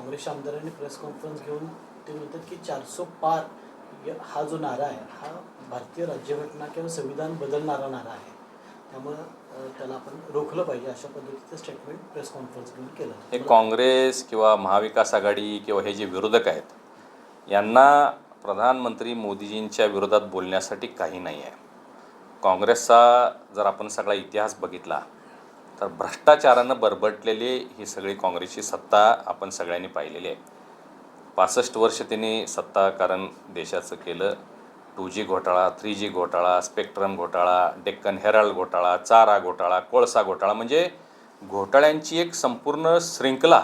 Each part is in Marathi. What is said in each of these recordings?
काँग्रेसच्या आमदारांनी प्रेस कॉन्फरन्स घेऊन ते म्हणतात की चारसो पार हा जो नारा आहे हा भारतीय राज्यघटना किंवा संविधान बदलणारा नारा आहे. त्यामुळं त्याला आपण रोखलं पाहिजे अशा पद्धतीचं स्टेटमेंट प्रेस कॉन्फरन्स घेऊन केलं. हे काँग्रेस किंवा महाविकास आघाडी किंवा हे जे विरोधक आहेत यांना प्रधानमंत्री मोदीजींच्या विरोधात बोलण्यासाठी काही नाही आहे. काँग्रेसचा जर आपण सगळा इतिहास बघितला तर भ्रष्टाचारानं बरबटलेली ही सगळी काँग्रेसची सत्ता आपण सगळ्यांनी पाहिलेली आहे. पासष्ट वर्ष त्यांनी सत्ताकारण देशाचं केलं. टू जी घोटाळा थ्री जी घोटाळा स्पेक्ट्रम घोटाळा डेक्कन हेराल्ड घोटाळा चारा घोटाळा कोळसा घोटाळा म्हणजे घोटाळ्यांची एक संपूर्ण शृंखला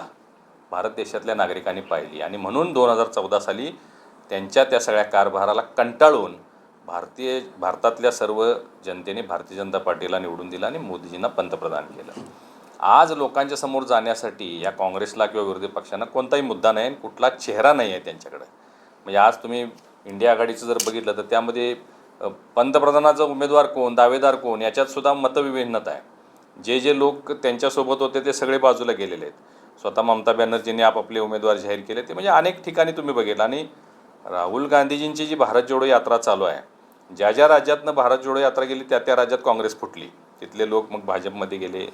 भारत देशातल्या नागरिकांनी पाहिली. आणि म्हणून दोन हजार चौदा साली त्यांच्या त्या सगळ्या कारभाराला कंटाळून भारतीय भारतातल्या सर्व जनतेने भारतीय जनता पार्टीला निवडून दिलं आणि मोदीजींना पंतप्रधान केलं. आज लोकांच्या समोर जाण्यासाठी या काँग्रेसला किंवा विरोधी पक्षांना कोणताही मुद्दा नाही आणि कुठला चेहरा नाही आहे त्यांच्याकडे. म्हणजे आज तुम्ही इंडिया आघाडीचं जर बघितलं तर त्यामध्ये पंतप्रधानाचा उमेदवार कोण दावेदार कोण याच्यात सुद्धा मतविभिन्नता आहे. जे जे लोक त्यांच्यासोबत होते ते सगळे बाजूला गेलेले आहेत. स्वतः ममता बॅनर्जींनी आपापले उमेदवार जाहीर केले. ते म्हणजे अनेक ठिकाणी तुम्ही बघितलं. आणि राहुल गांधीजींची जी भारत जोडो यात्रा चालू आहे ज्या ज्या राज्यातनं भारत जोडो यात्रा गेली त्या त्या राज्यात काँग्रेस फुटली. तिथले लोक मग भाजपमध्ये गेले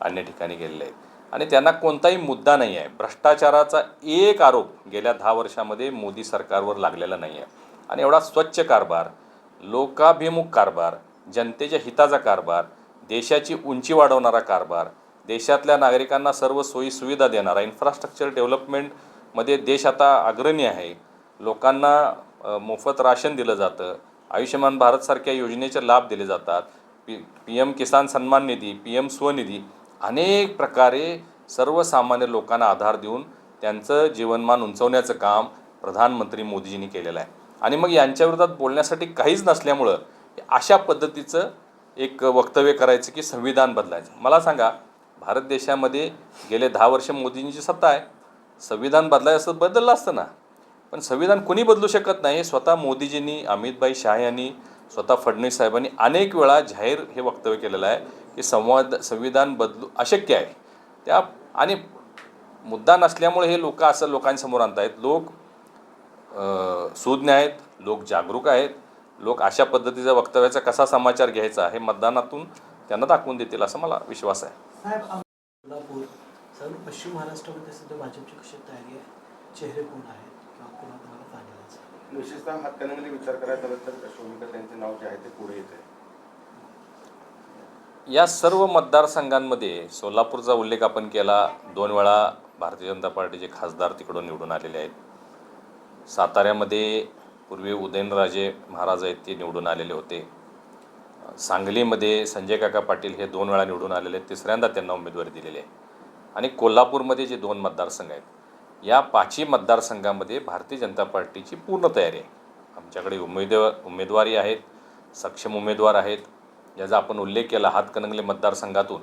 अन्य ठिकाणी गेलेले आहेत आणि त्यांना कोणताही मुद्दा नाही आहे. भ्रष्टाचाराचा एक आरोप गेल्या दहा वर्षामध्ये मोदी सरकारवर लागलेला नाही आहे. आणि एवढा स्वच्छ कारभार लोकाभिमुख कारभार जनतेच्या हिताचा कारभार देशाची उंची वाढवणारा कारभार देशातल्या नागरिकांना सर्व सोयी सुविधा देणारा इन्फ्रास्ट्रक्चर डेव्हलपमेंटमध्ये देश आता अग्रणी आहे. लोकांना मोफत राशन दिलं जातं. आयुष्यमान भारतसारख्या योजनेचे लाभ दिले जातात. पी पी एम किसान सन्मान निधी पी एम स्वनिधी अनेक प्रकारे सर्वसामान्य लोकांना आधार देऊन त्यांचं जीवनमान उंचवण्याचं काम प्रधानमंत्री मोदीजींनी केलेलं आहे. आणि मग यांच्याविरोधात बोलण्यासाठी काहीच नसल्यामुळं अशा पद्धतीचं एक वक्तव्य करायचं की संविधान बदलायचं. मला सांगा भारत देशामध्ये गेले दहा वर्ष मोदींची सत्ता आहे. संविधान बदलायचं असं बदललं असतं ना? पण संविधान कोणी बदलू शकत नाही हे स्वतः मोदीजींनी अमितभाई शाह यांनी स्वतः फडणवीस साहेबांनी अनेक वेळा जाहीर हे वक्तव्य केलेलं आहे की संवाद संविधान बदलू अशक्य आहे. त्या आणि मुद्दा नसल्यामुळे हे लोक असं लोकांसमोर आणत आहेत लोक सुज्ञ आहेत लोक जागरूक आहेत. लोक अशा पद्धतीचा वक्तव्याचा कसा समाचार घ्यायचा हे मतदानातून त्यांना दाखवून देतील असा मला विश्वास आहे. साहेब कोल्हापूर सर्व पश्चिम महाराष्ट्रामध्ये सध्या भाजपची कशी तयारी आहे? चेहरे कोण आहेत? कोणाला विशेषतः हातकणंगले विचार करायचा झाला तर शोभिका त्यांचे नाव जे आहे ते पुढे येते या सर्व मतदारसंघांमध्ये सोलापूरचा उल्लेख आपण केला. दोन वेळा भारतीय जनता पार्टीचे खासदार तिकडून निवडून आलेले आहेत. साताऱ्यामध्ये पूर्वी उदयनराजे महाराज आहेत ते निवडून आलेले होते. सांगलीमध्ये संजय काका पाटील हे दोन वेळा निवडून आलेले आहेत. तिसऱ्यांदा त्यांना उमेदवारी दिलेली आहे. आणि कोल्हापूरमध्ये जे दोन मतदारसंघ आहेत या पाचही मतदारसंघामध्ये भारतीय जनता पार्टीची पूर्ण तयारी आहे. आमच्याकडे उमेदवार उमेदवारी आहेत सक्षम उमेदवार आहेत. ज्याचा आपण उल्लेख केला हातकणंगले मतदारसंघातून.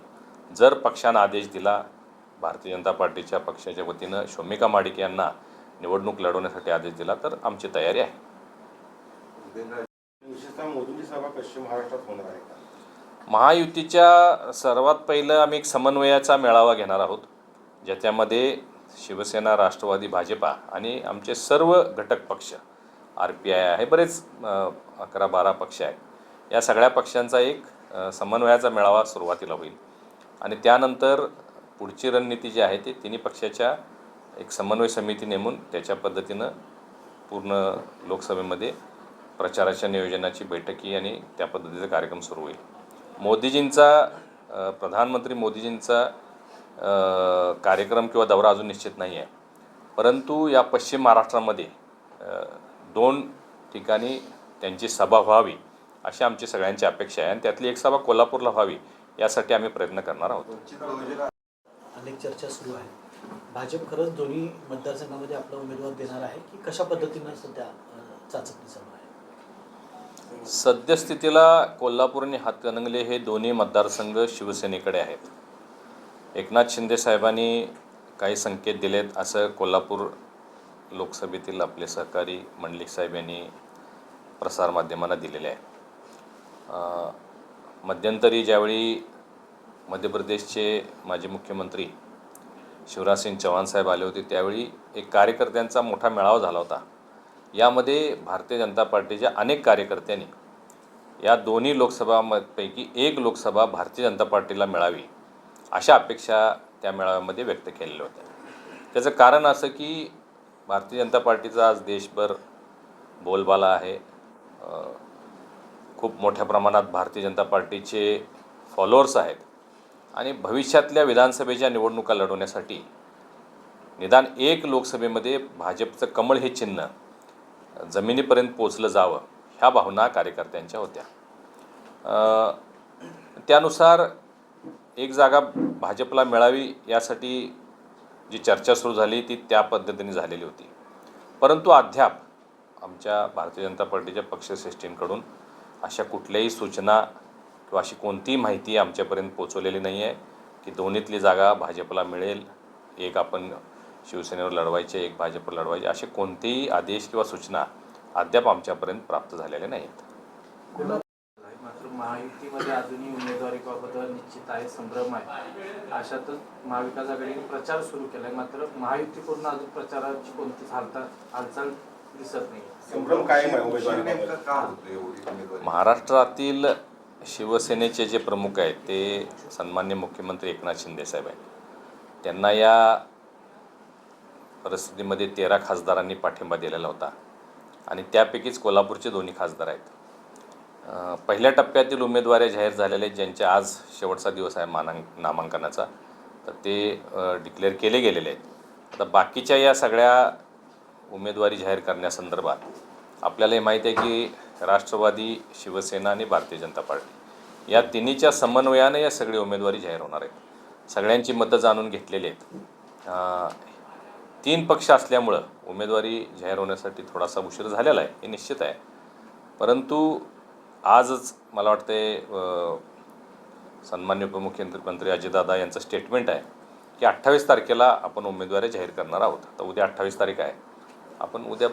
जर पक्षानं आदेश दिला भारतीय जनता पार्टीच्या पक्षाच्या वतीनं शोमिका माडिक यांना निवडणूक लढवण्यासाठी आदेश दिला तर आमची तयारी आहे. महायुतीच्या सर्वात पहिलं आम्ही एक समन्वयाचा मेळावा घेणार आहोत ज्याच्यामध्ये शिवसेना राष्ट्रवादी भाजपा आणि आमचे सर्व घटक पक्ष आर पी आय आहे बरेच अकरा बारा पक्ष आहेत. या सगळ्या पक्षांचा एक समन्वयाचा मेळावा सुरुवातीला होईल. आणि त्यानंतर पुढची रणनीती जी आहे ती तिन्ही पक्षाच्या एक समन्वय समिती नेमून त्याच्या पद्धतीनं पूर्ण लोकसभेमध्ये प्रचाराच्या नियोजनाची बैठकी आणि त्या पद्धतीचा कार्यक्रम सुरू होईल. मोदीजींचा प्रधानमंत्री मोदीजींचा कार्यक्रम किंवा दौरा अजून निश्चित नाही आहे. परंतु या पश्चिम महाराष्ट्रामध्ये दोन ठिकाणी त्यांची सभा व्हावी अशी आमची सगळ्यांची अपेक्षा आहे आणि त्यातली एक सभा कोल्हापूरला व्हावी यासाठी आम्ही प्रयत्न करणार आहोत. अनेक चर्चा सुरू आहेत. भाजप खरंच दोन्ही मतदारसंघामध्ये आपला उमेदवार देणार आहे की कशा पद्धतीनं सध्या चाचपणी चालू आहे? सद्यस्थितीला कोल्हापूर आणि हातकणंगले हे दोन्ही मतदारसंघ शिवसेनेकडे आहेत. एकनाथ शिंदे साहेबांनी काही संकेत दिलेत. असं कोल्हापूर लोकसभेतील आपले सहकारी मंडलिक साहेब यांनी प्रसारमाध्यमांना दिलेले आहे. मध्यंतरी ज्यावेळी मध्य प्रदेशचे माजी मुख्यमंत्री शिवराजसिंग चव्हाण साहेब आले होते त्यावेळी एक कार्यकर्त्यांचा मोठा मेळावा झाला होता. यामध्ये भारतीय जनता पार्टीच्या अनेक कार्यकर्त्यांनी या दोन्ही लोकसभापैकी एक लोकसभा भारतीय जनता पार्टीला मिळावी. अशा अपेक्षा त्या मेळाव्यामध्ये व्यक्त केलेल्या होत्या. त्याचं कारण असं की भारतीय जनता पार्टीचा आज देशभर बोलबाला आहे. खूप मोठ्या प्रमाणात भारतीय जनता पार्टीचे फॉलोअर्स आहेत. आणि भविष्यातल्या विधानसभेच्या निवडणुका लढवण्यासाठी निदान एक लोकसभेमध्ये भाजपचं कमळ हे चिन्ह जमिनीपर्यंत पोचलं जावं ह्या भावना कार्यकर्त्यांच्या होत्या. त्यानुसार एक जागा भाजपला मिळावी यासाठी जी चर्चा सुरू झाली ती त्या पद्धतीने झालेली होती. परंतु अद्याप आमच्या भारतीय जनता पार्टीच्या पक्षश्रेष्ठींकडून अशा कुठल्याही सूचना किंवा अशी कोणतीही माहिती आमच्यापर्यंत पोचवलेली नाही आहे की दोन्हीतली जागा भाजपला मिळेल एक आपण शिवसेनेवर लढवायचे एक भाजपवर लढवायचे असे कोणतेही आदेश किंवा सूचना अद्याप आमच्यापर्यंत प्राप्त झालेले नाहीत. महायुतीमध्ये अजूनही उमेदवारीबाबत निश्चित आहे संभ्रम आहे. अशातच महाविकास आघाडीने प्रचार सुरू केलाय मात्र महायुतीकडून अजून प्रचाराची कोणतीच हालता हालचाल दिसत नाही संभ्रम कायम आहे उमेदवारी नेमकं का होतं एवढी उमेदवारी? महाराष्ट्रातील शिवसेनेचे जे प्रमुख आहेत ते सन्मान्य मुख्यमंत्री एकनाथ शिंदे साहेब आहेत. त्यांना या परिस्थितीमध्ये तेरा खासदारांनी पाठिंबा दिलेला होता. आणि त्यापैकीच कोल्हापूरचे दोन्ही खासदार आहेत. पहिल्या टप्प्यातील उमेदवारी जाहीर झालेले आहेत, ज्यांचे आज शेवटचा दिवस आहे मानांक नामांकनाचा तर ते डिक्लेअर केले गेलेले आहेत. आता बाकीच्या या सगळ्या उमेदवारी जाहीर करण्यासंदर्भात आपल्याला हे माहीत आहे की राष्ट्रवादी शिवसेना आणि भारतीय जनता पार्टी या तिन्हीच्या समन्वयाने या सगळी उमेदवारी जाहीर होणार आहेत. सगळ्यांची मतं जाणून घेतलेली आहेत. तीन पक्ष असल्यामुळं उमेदवारी जाहीर होण्यासाठी थोडासा उशीर झालेला आहे हे निश्चित आहे. परंतु आजच मला वाटते सन्मान्य उपमुख्यमंत्री अजितदादा यांचं स्टेटमेंट आहे की अठ्ठावीस तारखेला आपण उमेदवारी जाहीर करणार आहोत. आता उद्या अठ्ठावीस तारीख आहे. आपण उद्या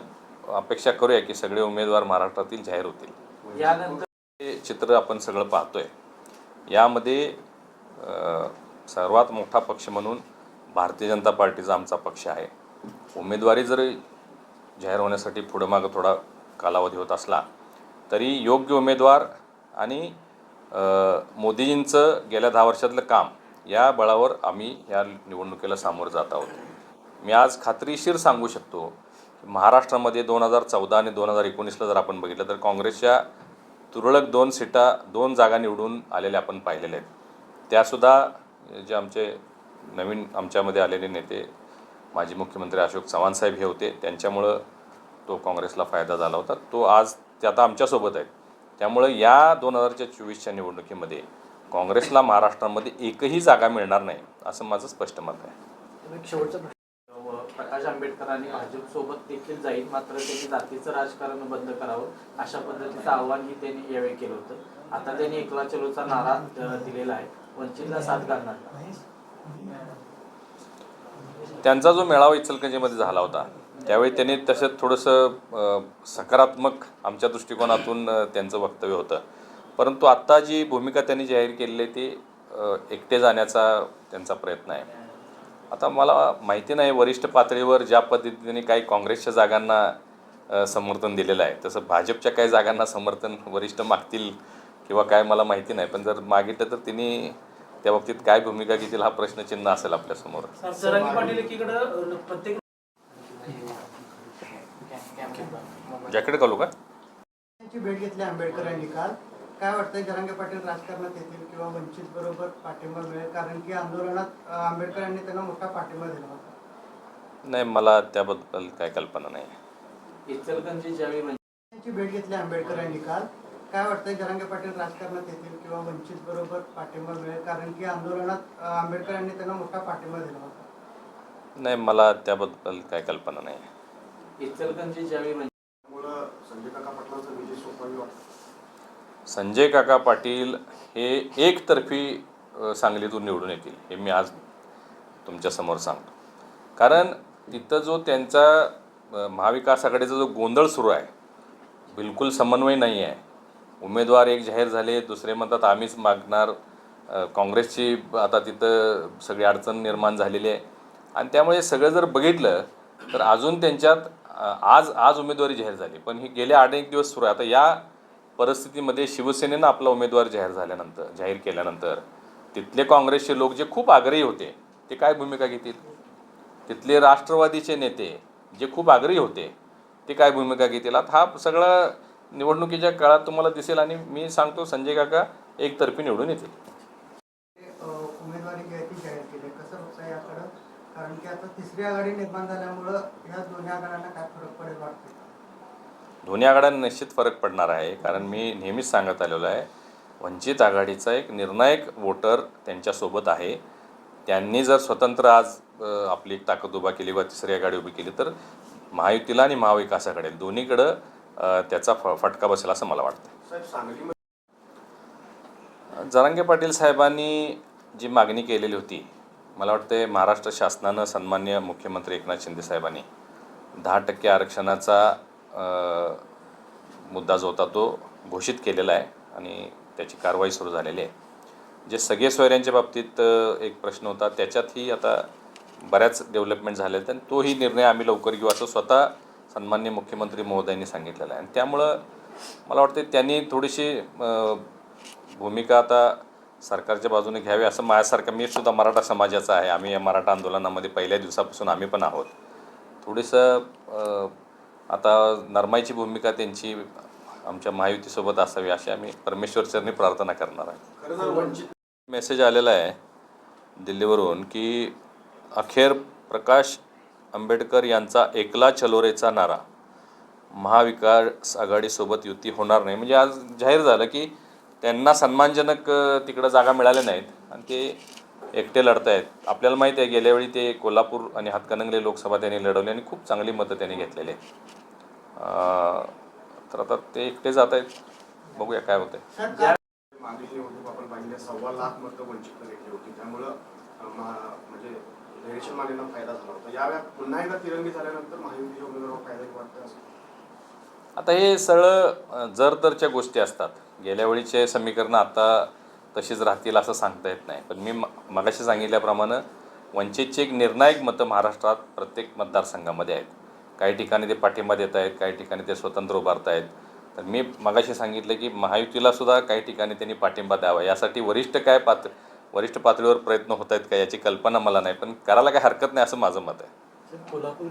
अपेक्षा करूया की सगळे उमेदवार महाराष्ट्रातील जाहीर होतील. यानंतर हे चित्र आपण सगळं पाहतोय. यामध्ये सर्वात मोठा पक्ष म्हणून भारतीय जनता पार्टीचा आमचा पक्ष आहे. उमेदवारी जर जाहीर होण्यासाठी पुढं मागं थोडा कालावधी होत असला तरी योग्य उमेदवार आणि मोदीजींचं गेल्या दहा वर्षातलं काम या बळावर आम्ही या निवडणुकीला सामोरं जात आहोत. मी आज खात्रीशीर सांगू शकतो की महाराष्ट्रामध्ये दोन हजार चौदा आणि दोन हजार एकोणीसला जर आपण बघितलं तर काँग्रेसच्या तुरळक दोन सीटा दोन जागा निवडून आलेल्या आपण पाहिलेल्या आहेत. त्यासुद्धा जे आमचे नवीन आमच्यामध्ये आलेले नेते माजी मुख्यमंत्री अशोक चव्हाण साहेब हे होते. त्यांच्यामुळं तो काँग्रेसला फायदा झाला होता. तो आज ते आता आमच्यासोबत आहेत. त्यामुळं या दोन हजारच्या चोवीसच्या निवडणुकीमध्ये काँग्रेसला महाराष्ट्रामध्ये एकही जागा मिळणार नाही असं माझं स्पष्ट मत आहे. शेवटचा प्रकाश आंबेडकरांनी भाजपसोबत देखील जाईल मात्र त्यांनी जातीचं राजकारण बंद करावं अशा पद्धतीचं आव्हानही त्यांनी यावेळी केलं होतं. आता त्यांनी एकला चलोचा नारा दिलेला आहे. वंचितला साथ घालणार त्यांचा जो मेळावा इचलकरंजीमध्ये झाला होता त्यावेळी त्यांनी तसं थोडंसं सकारात्मक आमच्या दृष्टिकोनातून त्यांचं वक्तव्य होतं. परंतु आत्ता जी भूमिका त्यांनी जाहीर केलेली आहे ती एकटे जाण्याचा त्यांचा प्रयत्न आहे. आता मला माहिती नाही वरिष्ठ पातळीवर ज्या पद्धतीने काही काँग्रेसच्या जागांना समर्थन दिलेलं आहे तसं भाजपच्या काही जागांना समर्थन वरिष्ठ मागतील किंवा काय मला माहिती नाही पण जर मागितलं तर तिने त्या बाबतीत काय भूमिका घेतील हा प्रश्नचिन्ह असेल आपल्यासमोर सरांगी पाटील एकीकडं प्रत्येक जॅकेट घालू का? त्यांची भेट घेतली आंबेडकर यांनी काल. काय वाटतंय जरांगे पाटील राजकारणात येतील किंवा वंचित बरोबर पाठिंबा मिळेल? कारण की आंदोलनात अं, आंबेडकर यांनी त्यांना मोठा पाठिंबा दिला होता. नाही मला त्याबद्दल काय कल्पना नाही. इचलकरंजी ज्यावेळी त्यांची भेट घेतली आंबेडकर यांनी काल. काय वाटतंय जरांगे पाटील राजकारणात येतील किंवा वंचित बरोबर पाठिंबा मिळेल? कारण की आंदोलनात अं, आंबेडकर यांनी त्यांना मोठा पाठिंबा दिला होता. नाही मला त्याबद्दल काय कल्पना नाही. इचलकरंजी ज्यावेळी त्यामुळं संजय काका पाटलांचा विजय सोपवावी वाटतो संजय काका पाटील हे एकतर्फी सांगलीतून निवडून येतील हे मी आज तुमच्यासमोर सांगतो. कारण तिथं जो त्यांचा महाविकास आघाडीचा जो गोंधळ सुरू आहे बिलकुल समन्वय नाही आहे. उमेदवार एक जाहीर झाले दुसरे म्हणतात आम्हीच मागणार काँग्रेसची आता तिथं सगळी अडचण निर्माण झालेली आहे. आणि त्यामुळे सगळं जर बघितलं तर अजून त्यांच्यात आज आज उमेदवारी जाहीर झाली. पण ही गेले आठ एक दिवस सुरू आहे. आता या परिस्थितीमध्ये शिवसेनेनं आपला उमेदवार जाहीर झाल्यानंतर जाहीर केल्यानंतर तिथले काँग्रेसचे लोक जे खूप आग्रही होते ते काय भूमिका घेतील? तिथले राष्ट्रवादीचे नेते जे खूप आग्रही होते ते काय भूमिका घेतील? आता हा सगळा निवडणुकीच्या काळात तुम्हाला दिसेल आणि मी सांगतो संजय काका एकतर्फी निवडून येतील अ, उमेदवारी जी आहे ती जाहीर केली आहे. कसं बघता याकडं कारण की आता तिसरी आघाडी निर्माण झाल्यामुळं या दोन्ही आघाड्यांना काय फरक पडेल वाटते? दोन्ही आघाड्यांना निश्चित फरक पडणार आहे कारण मी नेहमीच सांगत आलेलो आहे वंचित आघाडीचा एक निर्णायक वोटर त्यांच्यासोबत आहे. त्यांनी जर स्वतंत्र आज अ, आपली एक ताकद उभा केली व तिसरी आघाडी उभी केली तर महायुतीला आणि महाविकास आघाडी दोन्हीकडं अ, त्याचा फ फटका बसेल असं मला वाटतं. साहेब सांगलीमध्ये जरांगे पाटील साहेबांनी जी मागणी केलेली होती मला वाटते महाराष्ट्र शासनानं सन्मान्य मुख्यमंत्री एकनाथ शिंदे साहेबांनी दहा टक्के आरक्षणाचा मुद्दा जो होता तो घोषित केलेला आहे आणि त्याची कारवाई सुरू झालेली आहे. जे सगळे सोयऱ्यांच्या बाबतीत एक प्रश्न होता त्याच्यातही आता बऱ्याच डेव्हलपमेंट झाल्या आहेत आणि तोही निर्णय आम्ही लवकर घेऊ असं स्वतः सन्मान्य मुख्यमंत्री महोदयांनी सांगितलेलं आहे. आणि त्यामुळं मला वाटते त्यांनी थोडीशी भूमिका आता सरकारच्या बाजूने घ्यावे असं माझ्यासारखं मी सुद्धा मराठा समाजाचा आहे. आम्ही या मराठा आंदोलनामध्ये पहिल्या दिवसापासून आम्ही पण आहोत. थोडंसं आता नरमाईची भूमिका त्यांची आमच्या महायुतीसोबत असावी अशी आम्ही परमेश्वरचरणी प्रार्थना करणार आहे. मेसेज आलेला आहे दिल्लीवरून की अखेर प्रकाश आंबेडकर यांचा एकला चलोरेचा नारा महाविकास आघाडीसोबत युती होणार नाही. म्हणजे आज जाहीर झालं की त्यांना सन्मानजनक तिकडं जागा मिळाल्या नाहीत. आणि ते एकटे लढतायत. आपल्याला माहीत आहे गेल्या वेळी ते कोल्हापूर आणि हातकणंगले लोकसभा त्यांनी लढवली आणि खूप चांगली मतं त्यांनी घेतलेली आहेत. तर आता ते एकटे जात आहेत बघूया काय होतंय. सर काय मागील निवडणूक आपण पाहिली सव्वा लाख मतं वंचित घेतली होती. त्यामुळं अं, महा- म्हणजे धैर्यशील मानेंना फायदा झाला होता. यावेळी पुन्हा एकदा तिरंगी झाल्यानंतर महायुतीच्या उमेदवाराला फायदा वाटतं असं. आता हे सगळं अ, जर तरच्या गोष्टी असतात. गेल्या वेळीचे समीकरणं आता तशीच राहतील असं सांगता येत नाही. पण मी मगाशी सांगितल्याप्रमाणे वंचितची एक निर्णायक मतं महाराष्ट्रात प्रत्येक मतदारसंघामध्ये आहेत. काही ठिकाणी ते पाठिंबा देत आहेत काही ठिकाणी ते स्वतंत्र उभारत आहेत. तर मी मगाशी सांगितलं की महायुतीला सुद्धा काही ठिकाणी त्यांनी पाठिंबा द्यावा. यासाठी वरिष्ठ काय पात वरिष्ठ पातळीवर प्रयत्न होत आहेत का याची कल्पना मला नाही. पण करायला काही हरकत नाही असं माझं मत आहे.